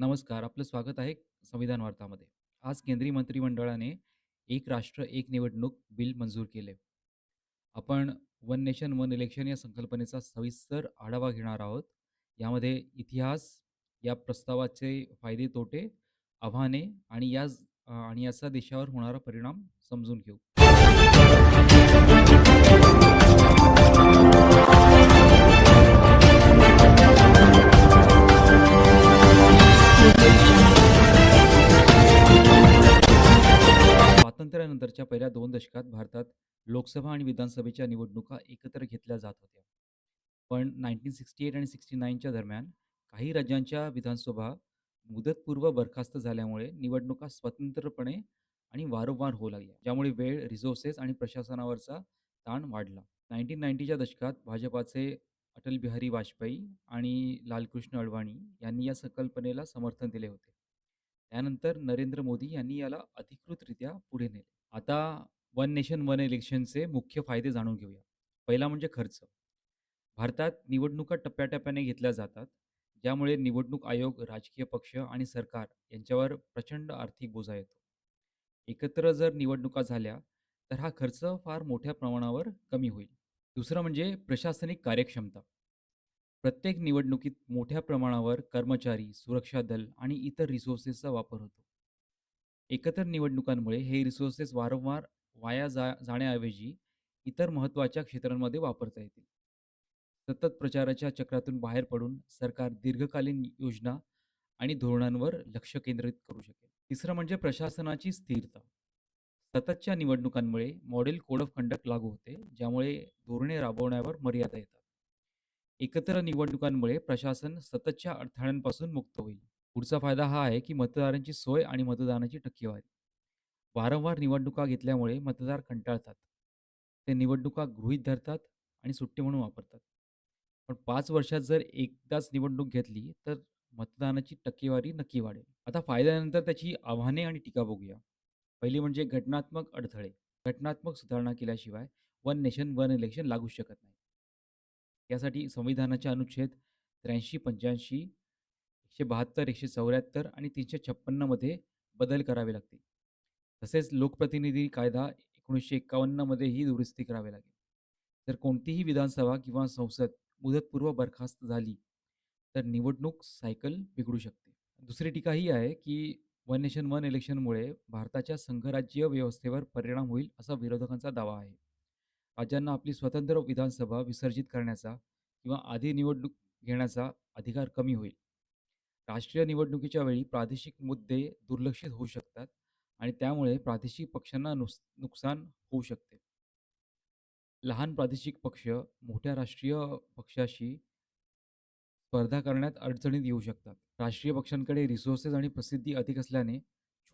नमस्कार. आपलं स्वागत आहे संविधान वार्तामध्ये. आज केंद्रीय मंत्रिमंडळाने एक राष्ट्र, एक निवडणूक बिल मंजूर केले. आपण वन नेशन, वन इलेक्शन या संकल्पनेचा सविस्तर आढावा घेणार आहोत. यामध्ये इतिहास, या प्रस्तावाचे फायदे, तोटे, आव्हाने आणि या अ, आणि याचा देशावर होणारा परिणाम समजून घेऊ. स्वातंत्र्यानंतरच्या पहिल्या दोन दशकात भारतात लोकसभा आणि विधानसभेच्या निवडणुका एकत्र घेतल्या जात होत्या. पण 1968 आणि सिक्स्टी नाईनच्या दरम्यान काही राज्यांच्या विधानसभा मुदतपूर्व बरखास्त झाल्यामुळे निवडणुका स्वतंत्रपणे आणि वारंवार होऊ लागल्या. ज्यामुळे वेळ, रिसोर्सेस आणि प्रशासनावरचा ताण वाढला. नाईन्टीन नाईन्टीच्या दशकात भाजपाचे अटल बिहारी वाजपेयी आणि लालकृष्ण अडवाणी यांनी या संकल्पनेला समर्थन दिले होते. त्यानंतर नरेंद्र मोदी यांनी याला अधिकृतरित्या पुढे नेले. आता वन नेशन, वन इलेक्शनचे मुख्य फायदे जाणून घेऊया. पहिला म्हणजे खर्च. भारतात निवडणुका टप्प्याटप्प्याने घेतल्या जातात. ज्यामुळे निवडणूक आयोग, राजकीय पक्ष आणि सरकार यांच्यावर प्रचंड आर्थिक बोजा येतो. एकत्र जर निवडणुका झाल्या, तर हा खर्च फार मोठ्या प्रमाणावर कमी होईल. दुसरं म्हणजे प्रशासनिक कार्यक्षमता. प्रत्येक निवडणुकीत मोठ्या प्रमाणावर कर्मचारी, सुरक्षा दल आणि इतर रिसोर्सेसचा वापर होतो. एकत्र निवडणुकांमुळे हे रिसोर्सेस वारंवार वाया जा जाण्याऐवजी इतर महत्त्वाच्या क्षेत्रांमध्ये वापरता येतील. सतत प्रचाराच्या चक्रातून बाहेर पडून सरकार दीर्घकालीन योजना आणि धोरणांवर लक्ष केंद्रित करू शकेल. तिसरं म्हणजे प्रशासनाची स्थिरता. सततच्या निवडणुकांमुळे मॉडेल कोड ऑफ कंडक्ट लागू होते, ज्यामुळे धोरणे राबवण्यावर मर्यादा येतात. एकत्र निवडणुकांमुळे प्रशासन सततच्या अडथळ्यांपासून मुक्त होईल. पुढचा फायदा हा आहे, की मतदारांची सोय आणि मतदानाची टक्केवारी. वारंवार निवडणुका घेतल्यामुळे मतदार कंटाळतात. ते निवडणुका गृहीत धरतात आणि सुट्टी म्हणून वापरतात. पण 5 वर्षात जर एकदाच निवडणूक घेतली, तर मतदानाची टक्केवारी नक्की वाढेल. आता फायद्यानंतर त्याची आव्हाने आणि टीका बघूया. पहिली म्हणजे घटनात्मक अडथळे. घटनात्मक सुधारणा केल्याशिवाय वन नेशन, वन इलेक्शन लागूच शकत नाही. यासाठी संविधानाचे अनुच्छेद 83, 85, 172, 174 आणि तीनशे छप्पन्नमध्ये बदल करावे लागतील. तसेच लोकप्रतिनिधी कायदा एकोणीसशे एकावन्नमध्येही दुरुस्ती करावी लागेल. जर कोणतीही विधानसभा किंवा संसद मुदतपूर्व बरखास्त झाली, तर निवडणूक सायकल बिघडू शकते. दुसरी टीका ही आहे, की वन नेशन, वन इलेक्शनमुळे भारताच्या संघराज्य व्यवस्थेवर परिणाम होईल, असा विरोधकांचा दावा आहे. राज्यांना आपली स्वतंत्र विधानसभा विसर्जित करण्याचा किंवा आधी निवडणूक घेण्याचा अधिकार कमी होईल. राष्ट्रीय निवडणुकीच्या वेळी प्रादेशिक मुद्दे दुर्लक्षित होऊ शकतात आणि त्यामुळे प्रादेशिक पक्षांना नुस नुकसान होऊ शकते. लहान प्रादेशिक पक्ष मोठ्या राष्ट्रीय पक्षाशी स्पर्धा करण्यात अडचणीत येऊ शकतात. राष्ट्रीय पक्षांकडे रिसोर्सेस आणि प्रसिद्धी अधिक असल्याने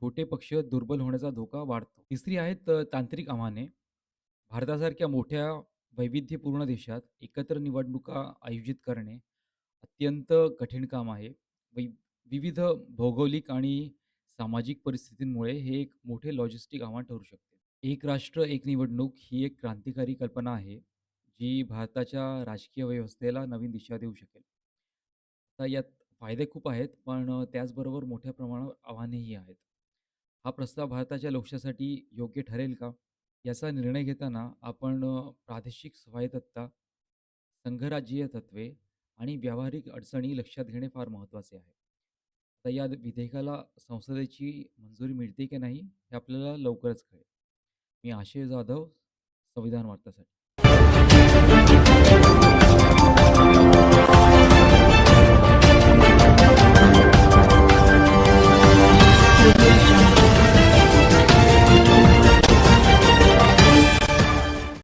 छोटे पक्ष दुर्बल होण्याचा धोका वाढतो. तिसरी आहेत तांत्रिक आव्हाने. भारतासारख्या मोठ्या वैविध्यपूर्ण देशात एकत्र निवडणुका आयोजित करणे अत्यंत कठीण काम आहे. वै विविध भौगोलिक आणि सामाजिक परिस्थितींमुळे हे एक मोठे लॉजिस्टिक आव्हान ठरू शकते. एक राष्ट्र, एक निवडणूक ही एक क्रांतिकारी कल्पना आहे, जी भारताच्या राजकीय व्यवस्थेला नवीन दिशा देऊ शकेल. आता यात फायदे खूप आहेत, पण अ, त्याचबरोबर मोठ्या प्रमाणावर आव्हानेही आहेत. हा प्रस्ताव भारताच्या लोकशाहीसाठी योग्य ठरेल का? याचा निर्णय घेताना आपण अ, प्रादेशिक स्वायत्तता, संघराज्यीय तत्त्वे आणि व्यावहारिक अडचणी लक्षात घेणे फार महत्त्वाचे आहे. आता या विधेयकाला संसदेची मंजुरी मिळते की नाही, हे आपल्याला लवकरच कळेल. मी आशय जाधव, संविधान वार्तासाठी.